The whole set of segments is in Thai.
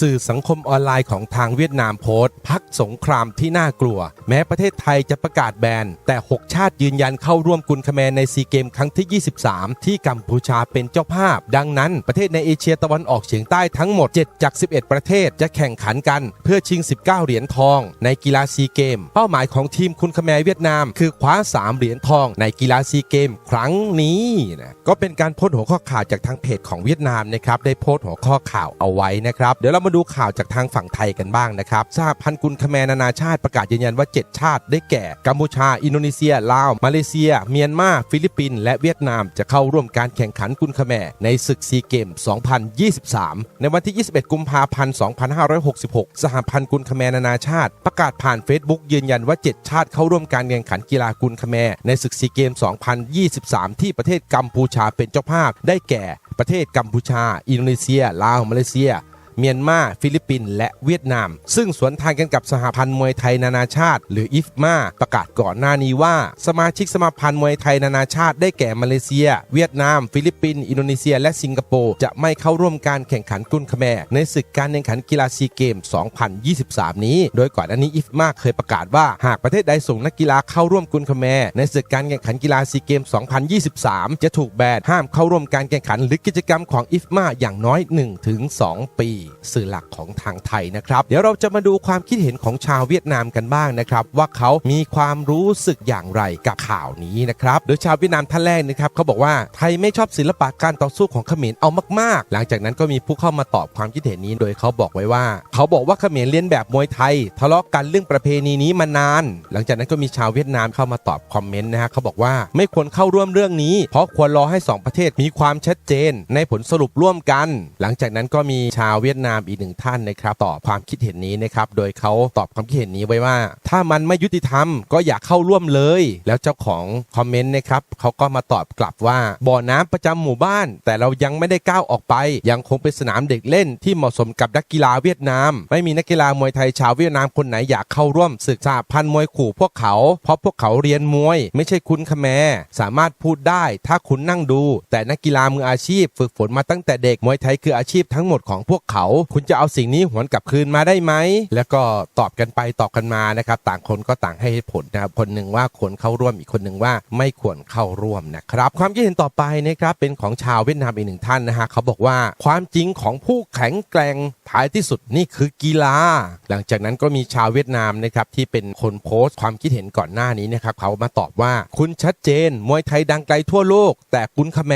สื่อสังคมออนไลน์ของทางเวียดนามโพสต์ พักสงครามที่น่ากลัว แม้ประเทศไทยจะประกาศแบน แต่ 6 ชาติยืนยันเข้าร่วมกุลคแมนในซีเกมครั้งที่ 23 ที่กัมพูชาเป็นเจ้าภาพ ดังนั้นประเทศในเอเชียตะวันออกเฉียงใต้ทั้งหมด 7 จาก 11 ประเทศจะแข่งขันกัน เพื่อชิง 19 เหรียญทอง ในกีฬาซีเกม เป้าหมายของทีมคุณคแมเวียดนาม คือคว้า 3 เหรียญทอง ในกีฬาซีเกม ครั้งนี้นะก็เป็นการโพสต์หัวข้อข่าวจากทางเพจของเวียดนามนะครับได้โพสต์หัวข้อข่าวเอาไว้นะครับเดี๋ยวเรามาดูข่าวจากทางฝั่งไทยกันบ้างนะครับสหพันธ์กุลคแมนานาชาติประกาศยืนยันว่า 7 ชาติได้แก่กัมพูชา อินโดนีเซีย ลาว มาเลเซีย เมียนมา ฟิลิปปินส์และเวียดนามจะเข้าร่วมการแข่งขันกุลคแมในศึกซีเกม 2023 ในวันที่ 21 กุมภาพันธ์ 2566 สหพันธ์กุลคแมนานาชาติ ประกาศผ่าน Facebook ยืนยันว่า 7 ชาติเข้าร่วมการแข่งขันกีฬากุลคแมในศึกซีเกม 2023 ที่ประเทศกัมพูชาเป็นเจ้าภาพได้แก่ประเทศกัมพูชา อินโดนีเซีย ลาว มาเลเซีย เมียนมาฟิลิปปินส์และเวียดนาม ซึ่งสวนทางกันกับสหพันธ์มวยไทยนานาชาติ หรืออิฟมาประกาศก่อนหน้านี้ว่า สมาชิกสมาพันธ์มวยไทยนานาชาติได้แก่มาเลเซีย เวียดนาม ฟิลิปปินส์อินโดนีเซีย และสิงคโปร์จะไม่เข้าร่วมการแข่งขันกุนคแมในศึกการแข่งขันกีฬาซีเกม 2023 นี้ โดยก่อนหน้านี้อิฟมาเคยประกาศว่าหากประเทศใดส่งนักกีฬาเข้าร่วมกุนคแมในศึกการแข่งขันกีฬาซีเกม 2023 จะถูกแบนห้ามเข้าร่วมการแข่งขันหรือกิจกรรมของอิฟมาอย่างน้อย 1-2 ปีสื่อหลักของทางไทยนะครับ เดี๋ยวเราจะมาดูความคิดเห็นของชาวเวียดนามกันบ้างนะครับ ว่าเขามีความรู้สึกอย่างไรกับข่าวนี้นะครับ โดยชาวเวียดนามท่านแรกนะครับเขาบอกว่าไทยไม่ชอบศิลปะการต่อสู้ของเขมรเอามากๆ หลังจากนั้นก็มีผู้เข้ามาตอบความคิดเห็นนี้โดยเขาบอกไว้ว่า เขาบอกว่าเขมรเลียนแบบมวยไทย ทะเลาะกันเรื่องประเพณีนี้มานาน หลังจากนั้นก็มีชาวเวียดนามเข้ามาตอบคอมเมนต์นะฮะเขาบอกว่าไม่ควรเข้าร่วมเรื่องนี้ เพราะควรรอให้สองประเทศมีความชัดเจน ในผลสรุปร่วมกัน หลังจากนั้นก็มีชาวเวียดนามอีกหนึ่งท่านนะครับตอบความคิดเห็นนี้นะครับโดยเขาตอบความคิดเห็นนี้ไว้ว่า ถ้ามันไม่ยุติธรรมก็อย่าเข้าร่วมเลย แล้วเจ้าของคอมเมนต์นะครับเขาก็มาตอบกลับว่าบ่อน้ำประจำหมู่บ้าน แต่เรายังไม่ได้ก้าวออกไป ยังคงเป็นสนามเด็กเล่นที่เหมาะสมกับนักกีฬาเวียดนาม ไม่มีนักกีฬามวยไทยชาวเวียดนามคนไหนอยากเข้าร่วมศึกษาพันมวยขู่พวกเขา เพราะพวกเขาเรียนมวย ไม่ใช่คุณขแมสามารถพูดได้ถ้าคุณนั่งดู แต่นักกีฬามืออาชีพ ฝึกฝนมาตั้งแต่เด็กมวยไทยคืออาชีพทั้งหมดของพวกเขาคุณจะเอาสิ่งนี้หวนกลับคืนมาได้ไหม แล้วก็ตอบกันไปตอบกันมานะครับ ต่างคนก็ต่างให้ผลนะครับ คนหนึ่งว่าควรเข้าร่วมอีกคนหนึ่งว่าไม่ควรเข้าร่วมนะครับ ความคิดเห็นต่อไปนะครับเป็นของชาวเวียดนามอีกหนึ่งท่านนะฮะเขาบอกว่าความจริงของผู้แข็งแกร่งท้ายที่สุดนี่คือกีฬา หลังจากนั้นก็มีชาวเวียดนามนะครับที่เป็นคนโพสต์ความคิดเห็นก่อนหน้านี้นะครับเขามาตอบว่าคุณชัดเจน มวยไทยดังไกลทั่วโลก แต่คุณขแม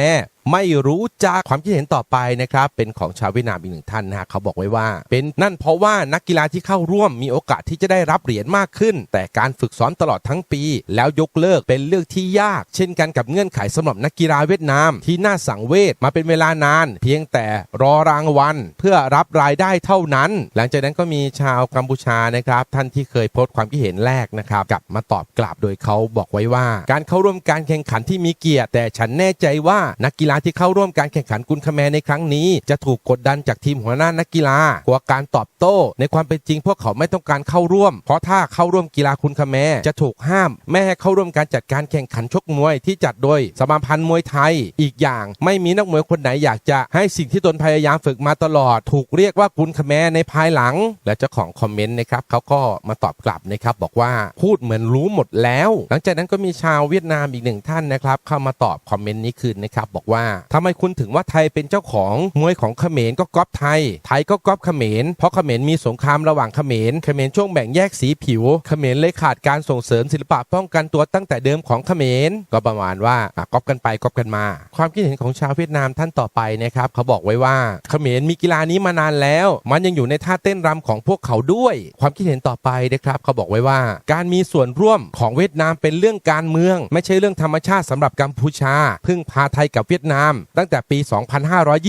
ไม่รู้จักความคิดเห็นต่อไปนะครับ เป็นของชาวเวียดนามอีกหนึ่งท่านนะฮะเขาบอกไว้ว่า เป็นนั่นเพราะว่านักกีฬาที่เข้าร่วมมีโอกาสที่จะได้รับเหรียญมากขึ้น แต่การฝึกซ้อมตลอดทั้งปี แล้วยกเลิกเป็นเรื่องที่ยาก เช่นกันกับเงื่อนไขสำหรับนักกีฬาเวียดนาม ที่น่าสังเวชมาเป็นเวลานาน เพียงแต่รอรางวัลเพื่อรับรายได้เท่านั้น หลังจากนั้นก็มีชาวกัมพูชานะครับ ท่านที่เคยโพสต์ความคิดเห็นแรกนะครับกลับมาตอบกลับโดยเขาบอกไว้ว่า การเข้าร่วมการแข่งขันที่มีเกียรติแต่ฉันแน่ใจว่านักกีฬาที่เข้าร่วมการแข่งขันกุนคแมในครั้งนี้ จะถูกกดดันจากทีมหัวหน้านักกีฬากลัวการตอบโต้ ในความเป็นจริงพวกเขาไม่ต้องการเข้าร่วม เพราะถ้าเข้าร่วมกีฬาคุณคแมจะถูกห้ามไม่ให้เข้าร่วมการจัดการแข่งขันชกมวยที่จัดโดยสมาพันธ์มวยไทย อีกอย่างไม่มีนักมวยคนไหนอยากจะให้สิ่งที่ตนพยายามฝึกมาตลอด ถูกเรียกว่ากุนคแมในภายหลัง และเจ้าของคอมเมนต์นะครับเขาก็มาตอบกลับนะครับบอกว่าพูดเหมือนรู้หมดแล้ว หลังจากนั้นก็มีชาวเวียดนามอีกหนึ่งท่านนะครับเข้ามาตอบคอมเมนต์นี้คืนนะครับบอกว่าทำไมคุณถึงว่าไทยเป็นเจ้าของมวยของเขมรก็ก๊อปไทย ไทยก็ก๊อปเขมรเพราะเขมรมีสงครามระหว่างเขมรเขมรช่วงแบ่งแยกสีผิวเขมรเลยขาดการส่งเสริมศิลปะป้องกันตัวตั้งแต่เดิมของเขมรก็ประมาณว่าก๊อปกันไปก๊อปกันมา ความคิดเห็นของชาวเวียดนามท่านต่อไปนะครับเขาบอกไว้ว่าเขมรมีกีฬานี้มานานแล้ว มันยังอยู่ในท่าเต้นรำของพวกเขาด้วย ความคิดเห็นต่อไปนะครับเขาบอกไว้ว่า การมีส่วนร่วมของเวียดนามเป็นเรื่องการเมือง ไม่ใช่เรื่องธรรมชาติสำหรับกัมพูชา พึ่งพาไทยกับเวียดนามตั้งแต่ปี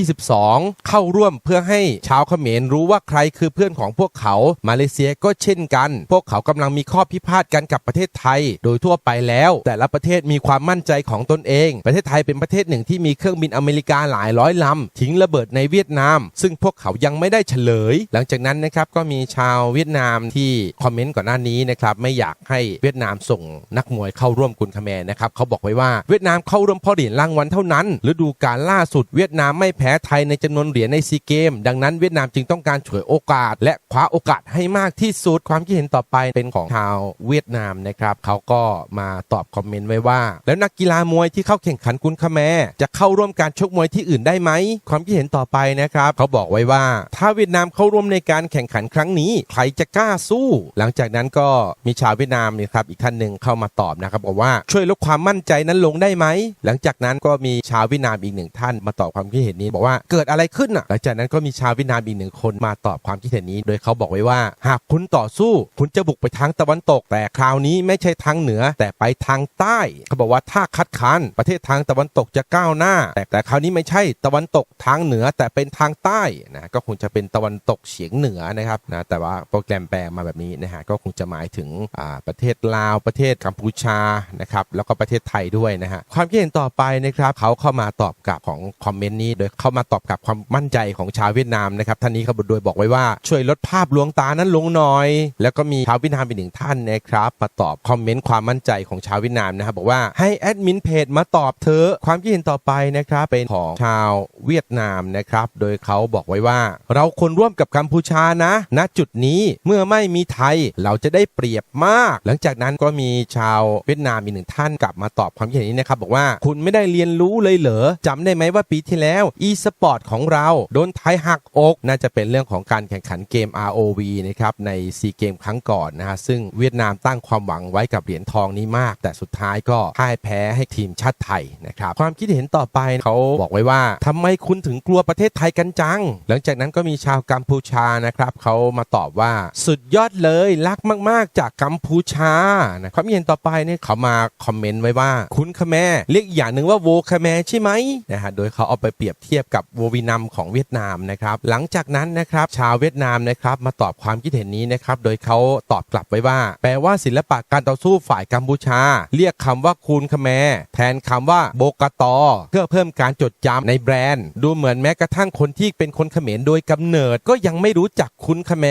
2522 เข้าร่วมเพื่อให้ชาวเขมรรู้ว่าใครคือเพื่อนของพวกเขา มาเลเซียก็เช่นกัน พวกเขากำลังมีข้อพิพาทกันกับประเทศไทย โดยทั่วไปแล้ว แต่ละประเทศมีความมั่นใจของตนเอง ประเทศไทยเป็นประเทศหนึ่งที่มีเครื่องบินอเมริกาหลายร้อยลำทิ้งระเบิดในเวียดนาม ซึ่งพวกเขายังไม่ได้เฉลย หลังจากนั้นนะครับก็มีชาวเวียดนามที่คอมเมนต์ก่อนหน้านี้นะครับไม่อยากให้เวียดนามส่งนักมวยเข้าร่วมกุนคแมนนะครับเขาบอกไว้ว่าเวียดนามเข้าร่วมพราะเหรียญรางวัลเท่านั้นฤดูกาลล่าสุดเวียดนามไม่แพ้ไทยในจำนวนเหรียญในซีเกม ดังนั้นเวียดนามจึงต้องการฉวยโอกาส และคว้าโอกาสให้มากที่สุดความคิดเห็นต่อไปเป็นของชาวเวียดนามนะครับเขาก็มาตอบคอมเมนต์ไว้ว่า แล้วนักกีฬามวยที่เข้าแข่งขันกุนคแมจะเข้าร่วมการชกมวยที่อื่นได้ไหมความคิดเห็นต่อไปนะครับ เขาบอกไว้ว่า ถ้าเวียดนามเข้าร่วมในการแข่งขันครั้งนี้ ใครจะกล้าสู้ หลังจากนั้นก็มีชาวเวียดนามนี่ยครับอีกท่านหนึ่งเข้ามาตอบนะครับบอกว่าช่วยลดความมั่นใจนั้นลงได้ไหมหลังจากนั้นก็มีชาวเวียดนามอีกหนึ่งท่านมาตอบความคิดเห็นนี้บอกว่าเกิดอะไรขึ้นอะหลังจากนั้นก็มีชาวเวียดนามอีกหนึ่งคนมาตอบความคิดเห็นนี้ โดยเขาบอกไว้ว่า หากคุณต่อสู้ คุณจะบุกไปทางตะวันตก แต่คราวนี้ไม่ใช่ทางเหนือแต่ไปทางใต้ เขาบอกว่าถ้าคัดค้านประเทศทางตะวันตกจะก้าวหน้า แต่แต่คราวนี้ไม่ใช่ตะวันตกทางเหนือแต่เป็นทางใต้นะก็คงจะเป็นตะวันตกเฉียงเหนือนะครับนะแต่ว่าโปรแกรมแปลมาแบบนี้นะฮะก็คงจะหมายถึงอ่าประเทศลาวประเทศกัมพูชานะครับแล้วก็ประเทศไทยด้วยนะฮะความคิดเห็นต่อไปนะครับเขาเข้ามาตอบกลับของคอมเมนต์นี้ โดยเข้ามาตอบกลับความมั่นใจของชาวเวียดนามนะครับท่านนี้เขาโดยบอกไว้ว่าช่วยลดภาพลวงตานั้นลงหน่อย แล้วก็มีชาวเวียดนามอีกหนึ่งท่านนะครับมาตอบคอมเมนต์ความมั่นใจของชาวเวียดนามนะครับบอกว่าให้แอดมินเพจมาตอบเธอความคิดเห็นต่อไปนะครับเป็นของชาวเวียดนามนะครับโดยเขาบอกไว้ว่า เราควรร่วมกับกัมพูชานะ ณจุดนี้เมื่อไม่มีไทยเราจะได้เปรียบมาก หลังจากนั้นก็มีชาวเวียดนามอีกหนึ่งท่านกลับมาตอบความคิดเห็นนี้นะครับบอกว่าคุณไม่ได้เรียนรู้เลยเหรอจำได้ไหมว่าปีที่แล้ว e สปอร์ตของเราโดนไทยหักอก น่าจะเป็นเรื่องของการแข่งขันเกม ROV นะครับในซีเกมครั้งก่อนนะฮะซึ่งเวียดนามตั้งความหวังไว้กับเหรียญทองนี้มาก แต่สุดท้ายก็พ่ายแพ้ให้ทีมชาติไทยนะครับความคิดเห็นต่อไปเขาบอกไว้ว่าทำไมคุณถึงกลัวประเทศไทยกันจัง หลังจากนั้นก็มีชาวกัมพูชานะครับเขามาตอบว่าสุดยอดเลยรักมาก ๆ จากกัมพูชานะความคิดเห็นต่อไปเนี่ยเขามาคอมเมนต์ไว้ว่า คุณคแม่เรียกอย่างหนึ่งว่าโวคแม่ใช่ไหมไหมนะฮะโดยเขาเอาไปเปรียบเทียบกับโววินัมของเวียดนามนะครับ หลังจากนั้นนะครับชาวเวียดนามนะครับมาตอบความคิดเห็นนี้นะครับโดยเขาตอบกลับไว้ว่า แปลว่าศิลปะการต่อสู้ฝ่ายกัมพูชา เรียกคำว่าคูณคแมแทนคำว่าโบกตอ เพื่อเพิ่มการจดจำในแบรนด์ ดูเหมือนแม้กระทั่งคนที่เป็นคนเขมรโดยกำเนิดก็ยังไม่รู้จักคุณคแม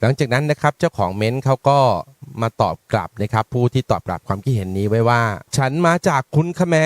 หลังจากนั้นนะครับเจ้าของเม้นเขาก็ มาตอบกลับนะครับ ผู้ที่ตอบกลับความคิดเห็นนี้ไว้ว่า ฉันมาจากคุณคแม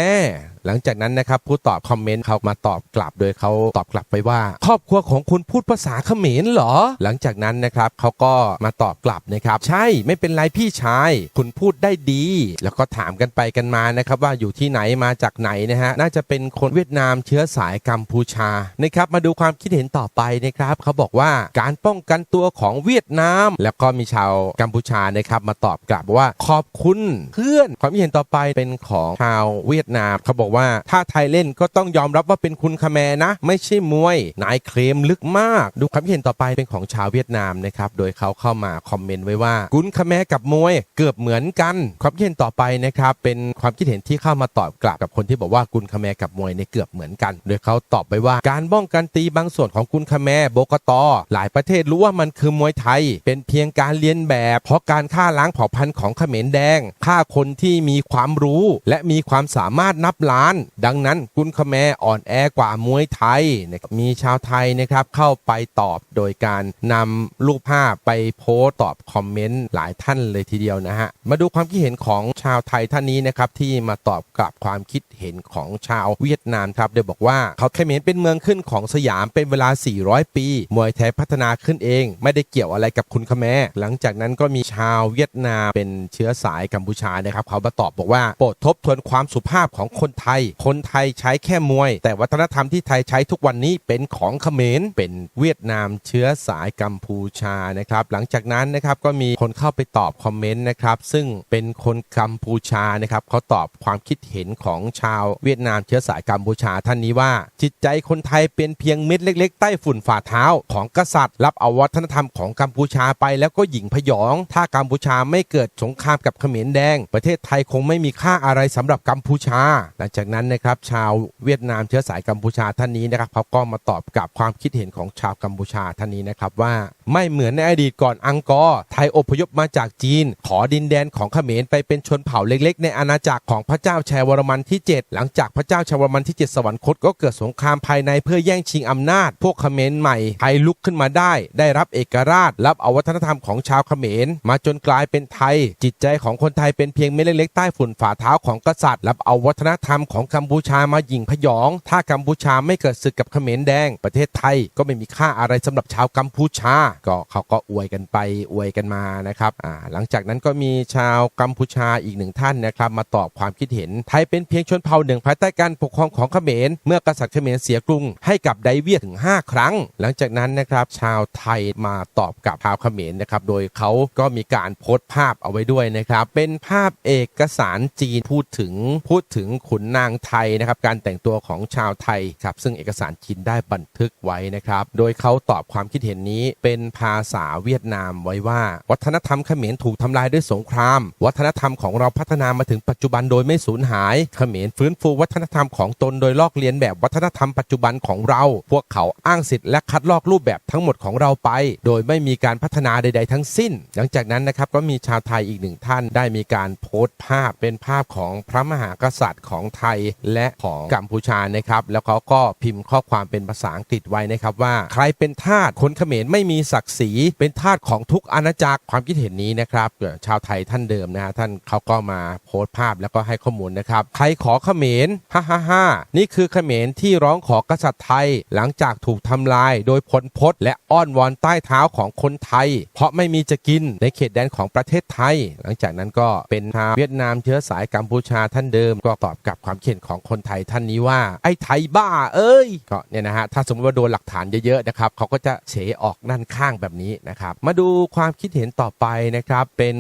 หลังจากนั้นนะครับผู้ตอบคอมเมนต์เขามาตอบกลับ โดยเขาตอบกลับไปว่า ครอบครัวของคุณพูดภาษาเขมรเหรอ หลังจากนั้นนะครับเขาก็มาตอบกลับนะครับ ใช่ไม่เป็นไรพี่ชาย คุณพูดได้ดี แล้วก็ถามกันไปกันมานะครับว่าอยู่ที่ไหนมาจากไหนนะฮะน่าจะเป็นคนเวียดนามเชื้อสายกัมพูชานะครับมาดูความคิดเห็นต่อไปนะครับเขาบอกว่าการป้องกันตัวของเวียดนาม แล้วก็มีชาวกัมพูชานะครับมาตอบกลับว่าขอบคุณเพื่อนความคิดเห็นต่อไปเป็นของชาวเวียดนามเขาบอกว่าถ้าไทยเล่นก็ต้องยอมรับว่าเป็นคุณคาแมนะ ไม่ใช่มวย นายเคลมลึกมาก ดูความคิดเห็นต่อไปเป็นของชาวเวียดนามนะครับโดยเขาเข้ามาคอมเมนต์ไว้ว่ากุนคาแมกับมวยเกือบเหมือนกัน ความคิดเห็นต่อไปนะครับเป็นความคิดเห็นที่เข้ามาตอบกลับกับคนที่บอกว่ากุนคาแมกับมวยในเกือบเหมือนกัน โดยเขาตอบไปว่าการป้องกันตีบางส่วนของกุนคาแมโบกตอหลายประเทศรู้ว่ามันคือมวยไทย เป็นเพียงการเลียนแบบ เพราะการฆ่าาล้างเผ่าพันธุ์ของเขมรแดงฆ่าคนที่มีความรู้และมีความสามารถนับล้าน ดังนั้นกุนคาแมอ่อนแอกว่ามวยไทยนะครับมีชาวไทยนะครับเข้าไปตอบโดยการนำรูปภาพไปโพสต์ตอบคอมเมนต์หลายท่านเลยทีเดียวนะฮะมาดูความคิดเห็นของชาวไทยท่านนี้นะครับที่มาตอบกลับความคิดเห็นของชาวเวียดนามครับโดยบอกว่าเขาเขมรเป็นเมืองขึ้นของสยามเป็นเวลา 400 ปี มวยไทยพัฒนาขึ้นเอง ไม่ได้เกี่ยวอะไรกับคุณคาแมหลังจากนั้นก็มีชาวเวียดนามเป็นเชื้อสายกัมพูชานะครับเขามาตอบบอกว่าโปรดทบทวนความสุภาพของคนไทย คนไทยใช้แค่มวย แต่วัฒนธรรมที่ไทยใช้ทุกวันนี้เป็นของเขมรเป็นเวียดนามเชื้อสายกัมพูชานะครับหลังจากนั้นนะครับก็มีคนเข้าไปตอบคอมเมนต์นะครับซึ่งเป็นคนกัมพูชานะครับเขาตอบความคิดเห็นของชาวเวียดนามเชื้อสายกัมพูชาท่านนี้ว่า จิตใจคนไทยเป็นเพียงเม็ดเล็ก ๆ ใต้ฝุ่นฝ่าเท้าของกษัตริย์ รับเอาวัฒนธรรมของกัมพูชาไปแล้วก็หยิ่งพยอง ถ้ากัมพูชาไม่เกิดสงครามกับเขมรแดง ประเทศไทยคงไม่มีค่าอะไรสำหรับกัมพูชา หลังจากนั้นนะครับชาวเวียดนามเชื้อสายกัมพูชาท่านนี้นะครับเขาก็มาตอบกับความคิดเห็นของชาวกัมพูชาท่านนี้นะครับว่าไม่เหมือนในอดีตก่อนอังกอร์ไทยอพยพมาจากจีน ขอดินแดนของเขมรไปเป็นชนเผ่าเล็กๆ ในอาณาจักรของพระเจ้าชัยวรมันที่ 7 หลังจากพระเจ้าชัยวรมันที่ 7 สวรรคตก็เกิดสงครามภายในเพื่อแย่งชิงอำนาจ พวกเขมรใหม่ไทยลุกขึ้นมาได้ ได้รับเอกราช รับเอาวัฒนธรรมของชาวเขมรมาจนกลายเป็นไทย จิตใจของคนไทยเป็นเพียงเม็ดเล็กๆใต้ฝุ่นฝ่าเท้าของกษัตริย์รับเอาวัฒนธรรมของกัมพูชามาหยิ่งพยอง ถ้ากัมพูชาไม่เกิดศึกกับเขมรแดง ประเทศไทยก็ไม่มีค่าอะไรสำหรับชาวกัมพูชา ก็เขาก็อวยกันไปอวยกันมานะครับอ่าหลังจากนั้นก็มีชาวกัมพูชาอีกหนึ่งท่านนะครับ มาตอบความคิดเห็นไทยเป็นเพียงชนเผ่าหนึ่งภายใต้การปกครองของเขมรเมื่อกษัตริย์เขมรเสียกรุงให้กับไดเวียถึง 5 ครั้ง หลังจากนั้นนะครับชาวไทยมาตอบกับชาวเขมรนะครับโดยเขาก็มีการโพสต์ภาพเอาไว้ด้วยนะครับ เป็นภาพเอกสารจีนพูดถึงพูดถึงขุนนางไทยนะครับ การแต่งตัวของชาวไทยครับซึ่งเอกสารจีนได้บันทึกไว้นะครับ โดยเขาตอบความคิดเห็นนี้เป็นภาษาเวียดนามไว้ว่า วัฒนธรรมเขมรถูกทำลายด้วยสงคราม วัฒนธรรมของเราพัฒนามาถึงปัจจุบันโดยไม่สูญหาย เขมรฟื้นฟูวัฒนธรรมของตนโดยลอกเลียนแบบวัฒนธรรมปัจจุบันของเรา พวกเขาอ้างสิทธิ์และคัดลอกรูปแบบทั้งหมดของเราไป โดยไม่มีการพัฒนาใด ๆ ทั้งสิ้น หลังจากนั้นนะครับก็มีชาวไทยอีกหนึ่งท่านได้มีการโพสต์ภาพเป็นภาพของพระมหากษัตริย์ของไทยและของกัมพูชานะครับ แล้วเขาก็พิมพ์ข้อความเป็นภาษาอังกฤษไว้นะครับว่า ใครเป็นทาสคนเขมรไม่มีศักดิ์ศรีเป็นทาสของทุกอาณาจักรความคิดเห็นนี้นะครับชาวไทยท่านเดิมนะฮะท่านเขาก็มาโพสต์ภาพแล้วก็ให้ข้อมูลนะครับใครขอเขมรฮ่าฮ่าฮ่านี่คือเขมรที่ร้องขอกษัตริย์ไทย หลังจากถูกทำลาย โดยพลพศและอ้อนวอนใต้เท้าของคนไทย เพราะไม่มีจะกินในเขตแดนของประเทศไทย หลังจากนั้นก็เป็นชาวเวียดนามเชื้อสายกัมพูชาท่านเดิม ก็ตอบกับความเขียนของคนไทยท่านนี้ว่า ไอ้ไทยบ้าเอ้ยก็เนี่ยนะฮะถ้าสมมติว่าโดนหลักฐานเยอะๆนะครับเขาก็จะเฉออกด้านข้างแบบนี้นะครับมาดูความคิดเห็นต่อไปนะครับเป็น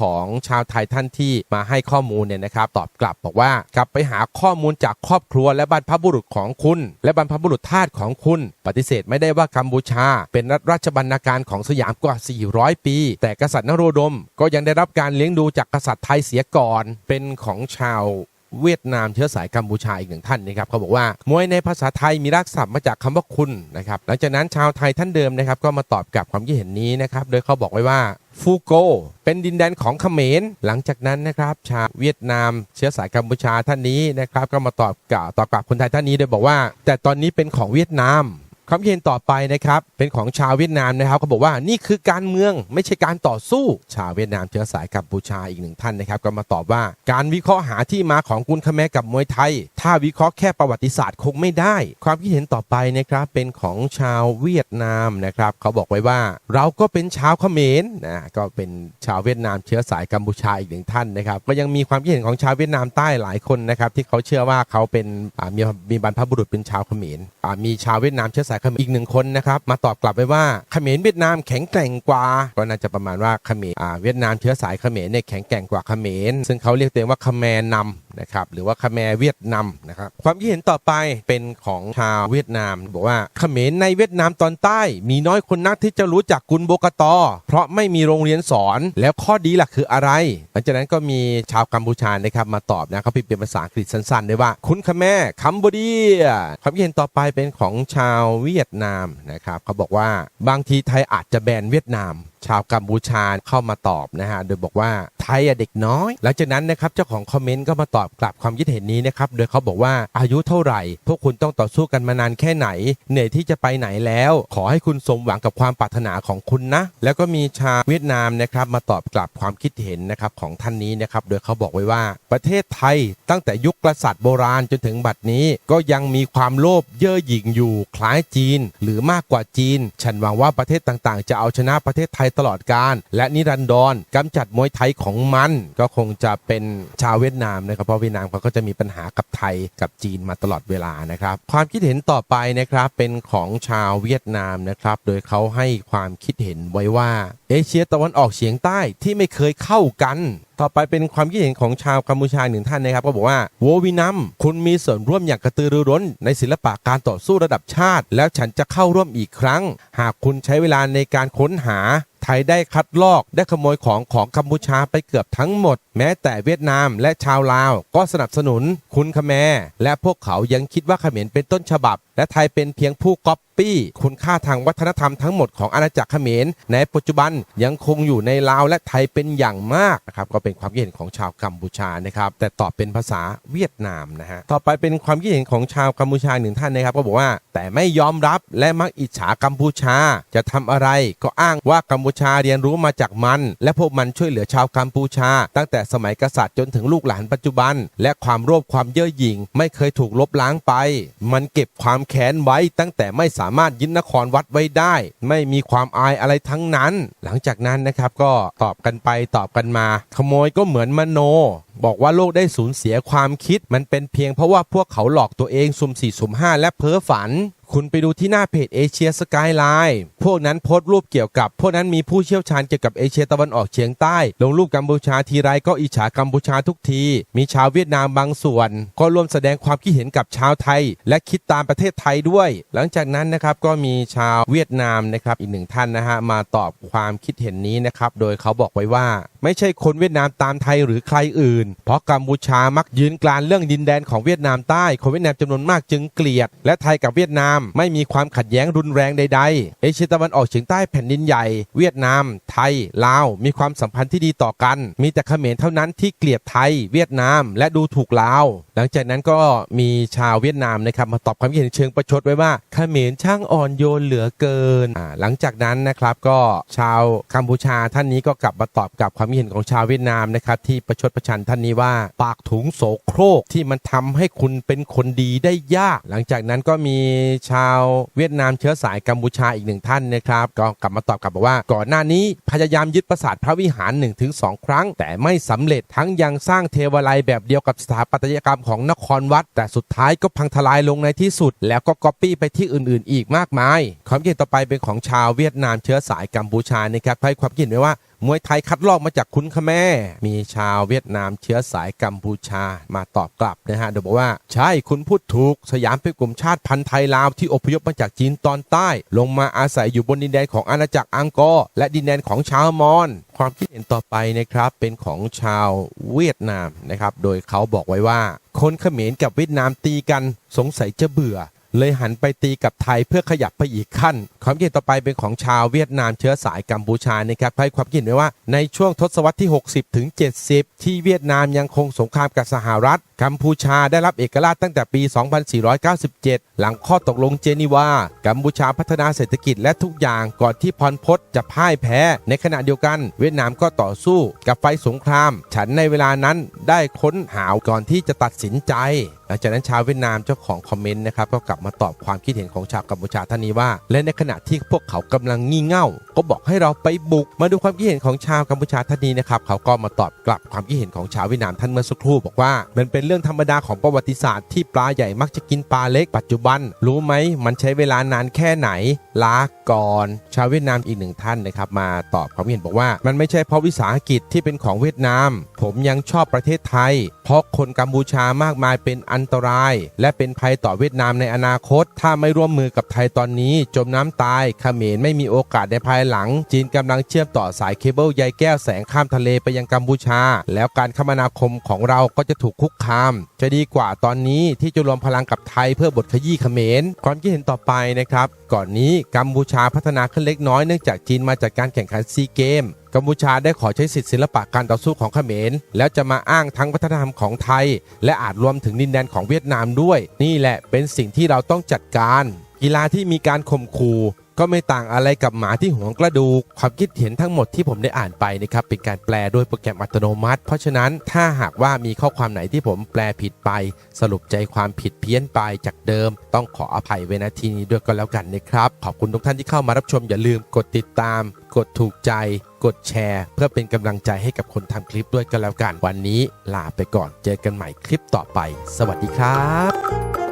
ของชาวไทยท่านที่มาให้ข้อมูลเนี่ยนะครับตอบกลับบอกว่ากลับไปหาข้อมูลจากครอบครัวและบรรพบุรุษของคุณ และบรรพบุรุษทาสของคุณ ปฏิเสธไม่ได้ว่ากัมพูชา เป็นรัฐราชบรรณาการของสยามกว่า 400 ปี แต่กษัตริย์นโรดมก็ยังได้รับการเลี้ยงดูจากกษัตริย์ไทยเสียก่อน เป็นของชาวเวียดนามเชื้อสายกัมพูชาอีกหนึ่งท่านนะครับเขาบอกว่ามวยในภาษาไทยมีรากศัพท์มาจากคำว่าคุณนะครับหลังจากนั้นชาวไทยท่านเดิมนะครับก็มาตอบกลับความคิดเห็นนี้นะครับโดยเขาบอกไว้ว่าฟูโกเป็นดินแดนของเขมร หลังจากนั้นนะครับชาวเวียดนาม เชื้อสายกัมพูชาท่านนี้นะครับก็มาตอบกล่าวตอบกลับคนไทยท่านนี้โดยบอกว่า แต่ตอนนี้เป็นของเวียดนาม ความคิดเห็นต่อไปนะครับเป็นของชาวเวียดนามนะครับเขาบอกว่านี่คือการเมืองไม่ใช่การต่อสู้ ชาวเวียดนามเชื้อสายกัมพูชาอีกหนึ่งท่านนะครับก็มาตอบว่า การวิเคราะห์หาที่มาของกุนคาแมกับมวยไทย ถ้าวิเคราะห์แค่ประวัติศาสตร์คงไม่ได้ ความคิดเห็นต่อไปนะครับเป็นของชาวเวียดนามนะครับเขาบอกไว้ว่า เราก็เป็นชาวเขมรนะก็เป็นชาวเวียดนามเชื้อสายกัมพูชาอีกหนึ่งท่านนะครับก็ยังมีความคิดเห็นของชาวเวียดนามใต้หลายคนนะครับที่เขาเชื่อว่าเขาเป็นมีมีบรรพบุรุษเป็นชาวเขมรมีชาวเวียดนามเชื้อสายเขมรอีกหนึ่งคนนะครับมาตอบกลับไปว่าเขมรเวียดนามแข็งแกร่งกว่า ก็น่าจะประมาณว่าเขมรอ่าเวียดนามเชื้อสายเขมรเนี่ยแข็งแกร่งกว่าเขมรซึ่งเขาเรียกตัวเองว่าเขมรนำนะครับหรือว่าเขมรเวียดนามนะครับความคิดเห็นต่อไปเป็นของชาวเวียดนามบอกว่าเขมรในเวียดนามตอนใต้ มีน้อยคนนักที่จะรู้จักกุนโบกตอ เพราะไม่มีโรงเรียนสอนแล้วข้อดีหลักคืออะไร หลังจากนั้นก็มีชาวกัมพูชานะครับมาตอบนะเขาพิมพ์เป็นภาษาอังกฤษสั้นๆด้วยว่า คุณขแม่คัมโบเดียความคิดเห็นต่อไปเป็นของชาวเเวียดนามนะครับเขาบอกว่าบางทีไทยอาจจะแบนเวียดนามชาวกัมพูชาเข้ามาตอบนะฮะโดยบอกว่าไทยอะเด็กน้อย หลังจากนั้นนะครับเจ้าของคอมเมนต์ก็มาตอบกลับความคิดเห็นนี้นะครับโดยเขาบอกว่าอายุเท่าไหร่ พวกคุณต้องต่อสู้กันมานานแค่ไหน เหนื่อยที่จะไปไหนแล้ว ขอให้คุณสมหวังกับความปรารถนาของคุณนะ แล้วก็มีชาวเวียดนามนะครับมาตอบกลับความคิดเห็นนะครับของท่านนี้นะครับโดยเขาบอกไว้ว่า ประเทศไทยตั้งแต่ยุคกษัตริย์โบราณจนถึงบัดนี้ ก็ยังมีความโลภเย่อหยิ่งอยู่คล้ายจีน หรือมากกว่าจีน ฉันหวังว่าประเทศต่างๆ จะเอาชนะประเทศไทยตลอดกาลและนิรันดรกำจัดมวยไทยของมัน ก็คงจะเป็นชาวเวียดนามนะครับเพราะเวียดนามเขาก็จะมีปัญหากับไทยกับจีนมาตลอดเวลานะครับ ความคิดเห็นต่อไปนะครับเป็นของชาวเวียดนามนะครับ โดยเขาให้ความคิดเห็นไว้ว่า เอเชียตะวันออกเฉียงใต้ที่ไม่เคยเข้ากัน ต่อไปเป็นความคิดเห็นของชาวกัมพูชาหนึ่งท่านนะครับ ก็บอกว่าโววินัมคุณมีส่วนร่วมอย่างกระตือรือร้น ในศิลปะการต่อสู้ระดับชาติ แล้วฉันจะเข้าร่วมอีกครั้ง หากคุณใช้เวลาในการค้นหาไทยได้คัดลอกได้ขโมยของของกัมพูชาไปเกือบทั้งหมด แม้แต่เวียดนามและชาวลาว ก็สนับสนุนคุณขแมและพวกเขายังคิดว่าเขมรเป็นต้นฉบับ และไทยเป็นเพียงผู้ก๊อปปี้ คุณค่าทางวัฒนธรรมทั้งหมดของอาณาจักรเขมรในปัจจุบันยังคงอยู่ในลาวและไทยเป็นอย่างมากนะครับก็เป็นเป็นความคิดเห็นของชาวกัมพูชานะครับแต่ตอบเป็นภาษาเวียดนามนะฮะต่อไปเป็นความคิดเห็นของชาวกัมพูชาหนึ่งท่านนะครับ ก็บอกว่าแต่ไม่ยอมรับและมักอิจฉากัมพูชา จะทำอะไรก็อ้างว่ากัมพูชาเรียนรู้มาจากมัน และพวกมันช่วยเหลือชาวกัมพูชา ตั้งแต่สมัยกษัตริย์จนถึงลูกหลานปัจจุบัน และความโลภความเย่อหยิ่ง ไม่เคยถูกลบล้างไป มันเก็บความแค้นไว้ตั้งแต่ไม่สามารถยึดนครวัดไว้ได้ ไม่มีความอายอะไรทั้งนั้น หลังจากนั้นนะครับก็ตอบกันไปตอบกันมาขโมยก็เหมือนมโน บอกว่าโลกได้สูญเสียความคิด มันเป็นเพียงเพราะว่าพวกเขาหลอกตัวเองสุ่มสี่สุ่มห้าและเพ้อฝัน คุณไปดูที่หน้าเพจเอเชียสกายไลน์พวกนั้นโพสต์รูปเกี่ยวกับ พวกนั้นมีผู้เชี่ยวชาญเกี่ยวกับเอเชียตะวันออกเฉียงใต้ ลงรูปกัมพูชาทีไรก็อิจฉากัมพูชาทุกที มีชาวเวียดนามบางส่วน ก็ร่วมแสดงความคิดเห็นกับชาวไทย และคิดตามประเทศไทยด้วย หลังจากนั้นนะครับก็มีชาวเวียดนามนะครับอีกหนึ่งท่านนะฮะมาตอบความคิดเห็นนี้นะครับโดยเขาบอกไว้ว่า ไม่ใช่คนเวียดนามตามไทยหรือใครอื่นเพราะกัมพูชามักยืนกลานเรื่องดินแดนของเวียดนามใต้คนเวียดนามจำนวนมากจึงเกลียด และไทยกับเวียดนามไม่มีความขัดแย้งรุนแรงใดๆ เอเชียตะวันออกเฉียงใต้แผ่นดินใหญ่ เวียดนาม ไทย ลาว มีความสัมพันธ์ที่ดีต่อกัน มีแต่เขมรเท่านั้นที่เกลียดไทย เวียดนาม และดูถูกลาว หลังจากนั้นก็มีชาวเวียดนามนะครับมาตอบความคิดเห็นเชิงประชดไว้ว่าเขมรช่างอ่อนโยนเหลือเกิน หลังจากนั้นนะครับก็ชาวกัมพูชาท่านนี้ก็กลับมาตอบกับความคิดเห็นของชาวเวียดนามนะครับที่ประชดประชันท่านนี้ว่า ปากถุงโสโครกที่มันทำให้คุณเป็นคนดีได้ยาก หลังจากนั้นก็มีชาวเวียดนามเชื้อสายกัมพูชาอีกหนึ่งท่านนะครับ ก็กลับมาตอบกลับบอกว่า ก่อนหน้านี้พยายามยึดปราสาทพระวิหาร 1-2 ครั้ง แต่ไม่สำเร็จทั้งยังสร้างเทวาลัยแบบเดียวกับสถาปัตยกรรมของนครวัด แต่สุดท้ายก็พังทลายลงในที่สุด แล้วก็ก๊อปปี้ไปที่อื่นๆ อีกมากมาย ความคิดต่อไปเป็นของชาวเวียดนามเชื้อสายกัมพูชานะครับให้ความคิดเห็นไว้ว่า มวยไทยคัดลอกมาจากคุณขแม่ มีชาวเวียดนามเชื้อสายกัมพูชามาตอบกลับนะฮะโดยบอกว่าใช่คุณพูดถูก สยามเป็นกลุ่มชาติพันธุ์ไทยลาวที่อพยพมาจากจีนตอนใต้ ลงมาอาศัยอยู่บนดินแดนของอาณาจักรอังกอร์และดินแดนของชาวมอญความคิดเห็นต่อไปนะครับเป็นของชาวเวียดนามนะครับโดยเขาบอกไว้ว่าคนเขมรกับเวียดนามตีกันสงสัยจะเบื่อ เลยหันไปตีกับไทยเพื่อขยับไปอีกขั้น ความคิดเห็นต่อไปเป็นของชาวเวียดนามเชื้อสายกัมพูชานะครับให้ความคิดเห็นไว้ว่าในช่วงทศวรรษที่ 60ถึง70 ที่เวียดนามยังคงสงครามกับสหรัฐ กัมพูชาได้รับเอกราชตั้งแต่ปี 2497 หลังข้อตกลงเจนีวา กัมพูชาพัฒนาเศรษฐกิจและทุกอย่างก่อนที่พรพศจะพ่ายแพ้ ในขณะเดียวกัน เวียดนามก็ต่อสู้กับไฟสงคราม ฉันในเวลานั้นได้ค้นหาก่อนที่จะตัดสินใจ หลังจากนั้นชาวเวียดนามเจ้าของคอมเมนต์นะครับก็กลับมาตอบความคิดเห็นของชาวกัมพูชาท่านนี้ว่า และในขณะที่พวกเขากำลังงี่เง่า ก็บอกให้เราไปบุก มาดูความคิดเห็นของชาวกัมพูชาท่านนี้นะครับเขาก็มาตอบกลับความคิดเห็นของชาวเวียดนามท่านเมื่อสักครู่บอกว่า มันเป็นเรื่องธรรมดาของประวัติศาสตร์ที่ปลาใหญ่มักจะกินปลาเล็กปัจจุบัน รู้ไหมมันใช้เวลานานแค่ไหนลาก่อน ชาวเวียดนามอีกหนึ่งท่านนะครับมาตอบความคิดเห็นบอกว่า มันไม่ใช่เพราะวิสาหกิจที่เป็นของเวียดนาม ผมยังชอบประเทศไทย เพราะคนกัมพูชามากมายเป็นอันันตราย และเป็นภัยต่อเวียดนามในอนาคต ถ้าไม่ร่วมมือกับไทยตอนนี้ จมน้ำตายเขมรไม่มีโอกาสในภายหลัง จีนกำลังเชื่อมต่อสายเคเบิลใยแก้วแสงข้ามทะเลไปยังกัมพูชา แล้วการคมนาคมของเราก็จะถูกคุกคาม จะดีกว่าตอนนี้ที่จะรวมพลังกับไทยเพื่อบทขยี้เขมรความคิดเห็นต่อไปนะครับ ก่อนนี้กัมพูชาพัฒนาขึ้นเล็กน้อยเนื่องจากจีนมาจากการแข่งขันซีเกม กัมพูชาได้ขอใช้สิทธิศิลปะการต่อสู้ของเขมร แล้วจะมาอ้างทั้งวัฒนธรรมของไทย และอาจรวมถึงดินแดนของเวียดนามด้วย นี่แหละเป็นสิ่งที่เราต้องจัดการ กีฬาที่มีการข่มขู่ ก็ไม่ต่างอะไรกับหมาที่หวงกระดูก ความคิดเห็นทั้งหมดที่ผมได้อ่านไปนะครับเป็นการแปลโดยโปรแกรมอัตโนมัติ เพราะฉะนั้นถ้าหากว่ามีข้อความไหนที่ผมแปลผิดไป สรุปใจความผิดเพี้ยนไปจากเดิม ต้องขออภัยไว้ณที่นี้ด้วยก็แล้วกันนะครับขอบคุณทุกท่านที่เข้ามารับชมอย่าลืมกดติดตาม กดถูกใจ กดแชร์ เพื่อเป็นกำลังใจให้กับคนทำคลิปด้วยก็แล้วกันวันนี้ลาไปก่อนเจอกันใหม่คลิปต่อไป สวัสดีครับ